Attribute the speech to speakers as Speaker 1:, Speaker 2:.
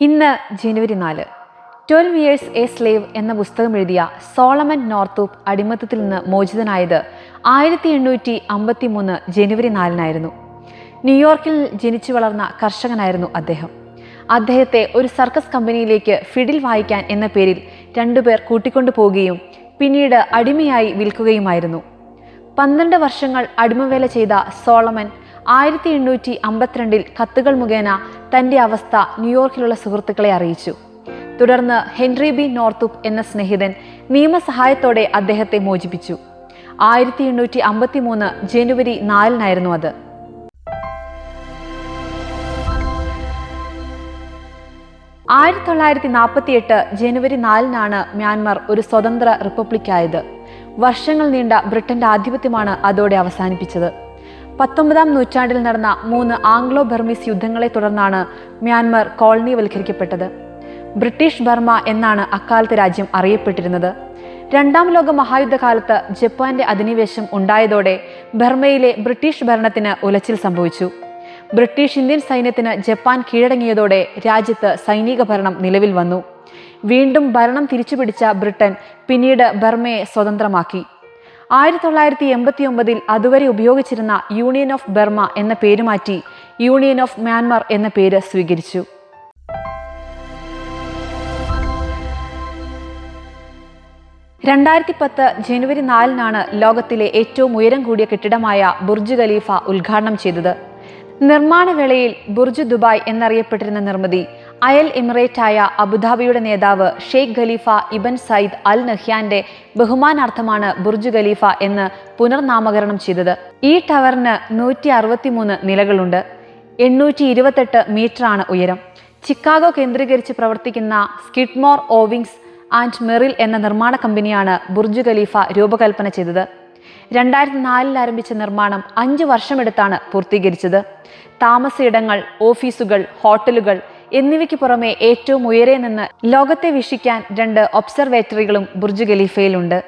Speaker 1: ഇന്ന് ജനുവരി നാല്. Twelve years A slave എന്ന പുസ്തകം എഴുതിയ സോളമൻ നോർത്തൂപ്പ് അടിമത്തത്തിൽ നിന്ന് മോചിതനായത് ആയിരത്തി എണ്ണൂറ്റി അമ്പത്തി മൂന്ന് ജനുവരി നാലിനായിരുന്നു. ന്യൂയോർക്കിൽ ജനിച്ചു വളർന്ന കർഷകനായിരുന്നു അദ്ദേഹം. അദ്ദേഹത്തെ ഒരു സർക്കസ് കമ്പനിയിലേക്ക് ഫിഡിൽ വായിക്കാൻ എന്ന പേരിൽ രണ്ടുപേർ കൂട്ടിക്കൊണ്ടു പോവുകയും പിന്നീട് അടിമയായി വിൽക്കുകയുമായിരുന്നു. പന്ത്രണ്ട് വർഷങ്ങൾ അടിമവേല ചെയ്ത സോളമൻ ആയിരത്തി എണ്ണൂറ്റി അമ്പത്തിരണ്ടിൽ കത്തുകൾ മുഖേന തന്റെ അവസ്ഥ ന്യൂയോർക്കിലുള്ള സുഹൃത്തുക്കളെ അറിയിച്ചു. തുടർന്ന് ഹെൻറി ബി നോർത്തുപ്പ് എന്ന സ്നേഹിതൻ നിയമസഹായത്തോടെ അദ്ദേഹത്തെ മോചിപ്പിച്ചു. ആയിരത്തി എണ്ണൂറ്റി അമ്പത്തി മൂന്ന് ജനുവരി നാലിനായിരുന്നു അത്. ആയിരത്തി തൊള്ളായിരത്തി നാൽപ്പത്തി എട്ട് ജനുവരി നാലിനാണ് മ്യാൻമർ ഒരു സ്വതന്ത്ര റിപ്പബ്ലിക്കായത്. വർഷങ്ങൾ നീണ്ട ബ്രിട്ടന്റെ ആധിപത്യമാണ് അതോടെ അവസാനിപ്പിച്ചത്. പത്തൊമ്പതാം നൂറ്റാണ്ടിൽ നടന്ന മൂന്ന് ആംഗ്ലോ ബർമീസ് യുദ്ധങ്ങളെ തുടർന്നാണ് മ്യാൻമർ കോളനിവൽക്കരിക്കപ്പെട്ടത്. ബ്രിട്ടീഷ് ബർമ എന്നാണ് അക്കാലത്തെ രാജ്യം അറിയപ്പെട്ടിരുന്നത്. രണ്ടാം ലോക മഹായുദ്ധകാലത്ത് ജപ്പാന്റെ അധിനിവേശം ഉണ്ടായതോടെ ബർമയിലെ ബ്രിട്ടീഷ് ഭരണത്തിന് ഉലച്ചിൽ സംഭവിച്ചു. ബ്രിട്ടീഷ് ഇന്ത്യൻ സൈന്യത്തിന് ജപ്പാൻ കീഴടങ്ങിയതോടെ രാജ്യത്ത് സൈനിക ഭരണം നിലവിൽ വന്നു. വീണ്ടും ഭരണം തിരിച്ചുപിടിച്ച ബ്രിട്ടൻ പിന്നീട് ബർമയെ സ്വതന്ത്രമാക്കി. ആയിരത്തി തൊള്ളായിരത്തി എൺപത്തി ഒമ്പതിൽ അതുവരെ ഉപയോഗിച്ചിരുന്ന യൂണിയൻ ഓഫ് ബർമ എന്ന പേര് മാറ്റി യൂണിയൻ ഓഫ് മ്യാൻമർ എന്ന പേര് സ്വീകരിച്ചു. രണ്ടായിരത്തി പത്ത് ജനുവരി നാലിനാണ് ലോകത്തിലെ ഏറ്റവും ഉയരം കൂടിയ കെട്ടിടമായ ബുർജ് ഖലീഫ ഉദ്ഘാടനം ചെയ്തത്. നിർമ്മാണ വേളയിൽ ബുർജ് ദുബായ് എന്നറിയപ്പെട്ടിരുന്ന നിർമ്മിതി അയൽ എമിറേറ്റായ അബുദാബിയുടെ നേതാവ് Sheikh Khalifa ibn Zayed Al നഹ്യാന്റെ ബഹുമാനാർത്ഥമാണ് ബുർജ് ഖലീഫ എന്ന് പുനർനാമകരണം ചെയ്തത്. ഈ ടവറിന് നൂറ്റി അറുപത്തിമൂന്ന് നിലകളുണ്ട്. എണ്ണൂറ്റി ഇരുപത്തെട്ട് മീറ്ററാണ് ഉയരം. ചിക്കാഗോ കേന്ദ്രീകരിച്ച് പ്രവർത്തിക്കുന്ന സ്കിഡ്മോർ ഓവിങ്സ് ആൻഡ് മെറിൽ എന്ന നിർമ്മാണ കമ്പനിയാണ് ബുർജ് ഖലീഫ രൂപകൽപ്പന ചെയ്തത്. രണ്ടായിരത്തി നാലിൽ ആരംഭിച്ച നിർമ്മാണം അഞ്ച് വർഷമെടുത്താണ് പൂർത്തീകരിച്ചത്. താമസയിടങ്ങൾ ഓഫീസുകൾ ഹോട്ടലുകൾ എന്നിവയ്ക്ക് പുറമെ ഏറ്റവും ഉയരെ നിന്ന് ലോകത്തെ വീക്ഷിക്കാൻ രണ്ട് ഒബ്സർവേറ്ററികളും ബുർജ് ഖലീഫയിലുണ്ട്